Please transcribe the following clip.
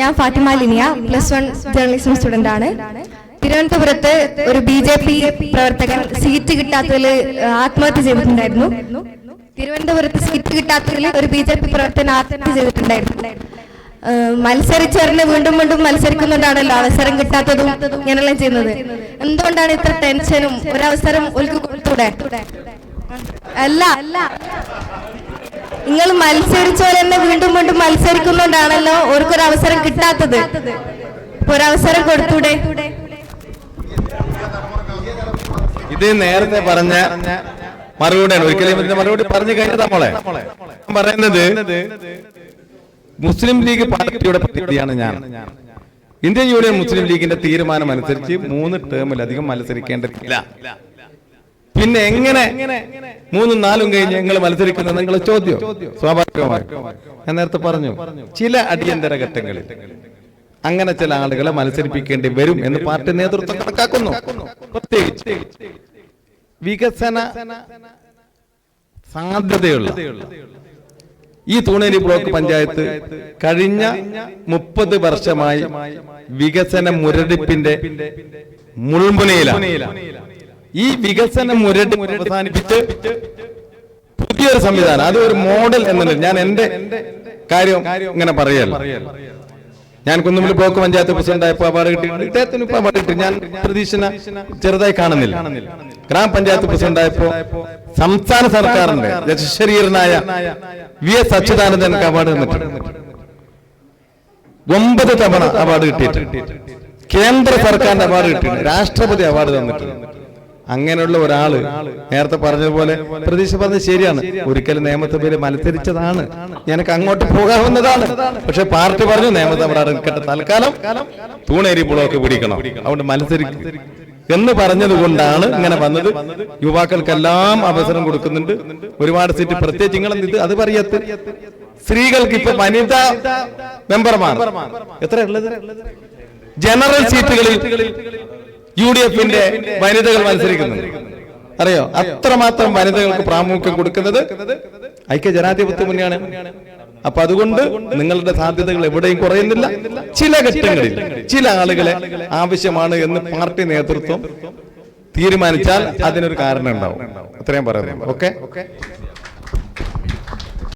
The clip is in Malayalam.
ഞാൻ Fathima Liniya plus one journalism student ആണ്. തിരുവനന്തപുരത്ത് ഒരു ബി ജെ പി പ്രവർത്തകൻ സീറ്റ് കിട്ടാത്തതിൽ ആത്മഹത്യ ചെയ്തിട്ടുണ്ടായിരുന്നു. തിരുവനന്തപുരത്ത് സീറ്റ് കിട്ടാത്തതിൽ ഒരു ബി ജെ പി പ്രവർത്തകൻ ആത്മഹത്യ ചെയ്തിട്ടുണ്ടായിരുന്നു. മത്സരിച്ചറിഞ്ഞ് വീണ്ടും വീണ്ടും മത്സരിക്കുന്നുണ്ടാണല്ലോ അവസരം കിട്ടാത്തതും ഇങ്ങനെല്ലാം ചെയ്യുന്നത്. എന്തുകൊണ്ടാണ് ഇത്ര ടെൻഷനും ഒരവസരം ഒൽക്ക് കൊടുത്തൂടെ? അല്ല അല്ല. നിങ്ങൾ മത്സരിച്ചവർ തന്നെ വീണ്ടും വീണ്ടും മത്സരിക്കുന്നുണ്ടാണല്ലോ ഓർക്കൊരു അവസരം കിട്ടാത്തത്. ഒരവസരം കൊടുത്തൂടെ? ഇത് നേരത്തെ പറഞ്ഞ മറുപടിയാണ്. ഒരിക്കലും മറുപടി പറഞ്ഞു കഴിഞ്ഞതാ മോളെ. പറയുന്നത് മുസ്ലിം ലീഗ് പാർട്ടിയുടെ പ്രതിനിധിയാണ് ഞാൻ. ഇന്ത്യൻ യൂണിയൻ മുസ്ലിം ലീഗിന്റെ തീരുമാനം അനുസരിച്ച് മൂന്ന് ടേമിലധികം മത്സരിക്കേണ്ടതില്ല. പിന്നെ എങ്ങനെ മൂന്നും നാലും കഴിഞ്ഞ് നിങ്ങൾ മത്സരിക്കുന്ന നിങ്ങളെ ചോദ്യം? സ്വാഭാവികമായി. ഞാൻ നേരത്തെ പറഞ്ഞു ചില അടിയന്തര ഘട്ടങ്ങളിൽ അങ്ങനെ ചില ആളുകളെ മത്സരിപ്പിക്കേണ്ടി വരും എന്ന് പാർട്ടി നേതൃത്വം കണക്കാക്കുന്നു. പ്രത്യേകിച്ച് വികസന സാധ്യതയുള്ള ഈ തൂണേരി ബ്ലോക്ക് പഞ്ചായത്ത് കഴിഞ്ഞ മുപ്പത് വർഷമായി വികസന മുരടിപ്പിന്റെ മുൾമുനയിലാണ്. ഈ വികസന മുരട്ട് അവസാനിപ്പിച്ച് പുതിയൊരു സംവിധാനം. അത് ഒരു മോഡൽ എന്നുള്ളത് ഞാൻ എന്റെ കാര്യം ഇങ്ങനെ പറയല്ല. ഞാൻ കുന്നുമ്പിൽ ബ്ലോക്ക് പഞ്ചായത്ത് പ്രസിഡന്റ് ആയപ്പോൾ അവാർഡ് കിട്ടിയിട്ടുണ്ട് ഇദ്ദേഹത്തിന് അവാർഡ് കിട്ടി. ഞാൻ പ്രതീക്ഷന ചെറുതായി കാണുന്നില്ല. ഗ്രാമപഞ്ചായത്ത് പ്രസിഡന്റ് ആയപ്പോ സംസ്ഥാന സർക്കാരിന്റെ ശരീരനായ വി എസ് അച്യുതാനന്ദനക്ക് അവാർഡ് തന്നിട്ടുണ്ട്. ഒമ്പത് തവണ അവാർഡ് കിട്ടിയിട്ടുണ്ട്. കേന്ദ്ര സർക്കാരിന്റെ അവാർഡ് കിട്ടിയിട്ടുണ്ട്. രാഷ്ട്രപതി അവാർഡ് തന്നിട്ടുണ്ട്. അങ്ങനെയുള്ള ഒരാൾ നേരത്തെ പറഞ്ഞതുപോലെ പ്രതീക്ഷ പറഞ്ഞ ശരിയാണ്. ഒരിക്കലും നിയമസഭയിൽ മത്സരിച്ചതാണ്. ഞാനൊക്കെ അങ്ങോട്ട് പോകാവുന്നതാണ്. പക്ഷെ പാർട്ടി പറഞ്ഞു നിയമസഭ ഇറക്കട്ടെ തൽക്കാലം തൂണേരി ബ്ലോക്ക് പിടിക്കണം. അതുകൊണ്ട് മത്സരിക്കും. എന്ന് പറഞ്ഞതുകൊണ്ടാണ് ഇങ്ങനെ വന്നത്. യുവാക്കൾക്കെല്ലാം അവസരം കൊടുക്കുന്നുണ്ട്. ഒരുപാട് സീറ്റ് പ്രത്യേകിച്ച് നിങ്ങൾ ഇത്? അത് പറയത്ത്. സ്ത്രീകൾക്ക് ഇപ്പൊ വനിതാ മെമ്പർമാർ. എത്ര ഉള്ളത്? ജനറൽ സീറ്റുകളിൽ യു ഡി എഫിന്റെ വനിതകൾ മത്സരിക്കുന്നത് അറിയോ? അത്രമാത്രം വനിതകൾക്ക് പ്രാമുഖ്യം കൊടുക്കുന്നത് ഐക്യ ജനാധിപത്യ മുന്നണിയാണ്. അപ്പൊ അതുകൊണ്ട് നിങ്ങളുടെ സാധ്യതകൾ എവിടെയും കുറയുന്നില്ല. ചില ഘട്ടങ്ങളിൽ ചില ആളുകളെ ആവശ്യമാണ് എന്ന് പാർട്ടി നേതൃത്വം തീരുമാനിച്ചാൽ അതിനൊരു കാരണം ഉണ്ടാവും. അത്രയും പറയുന്നു ഓക്കെ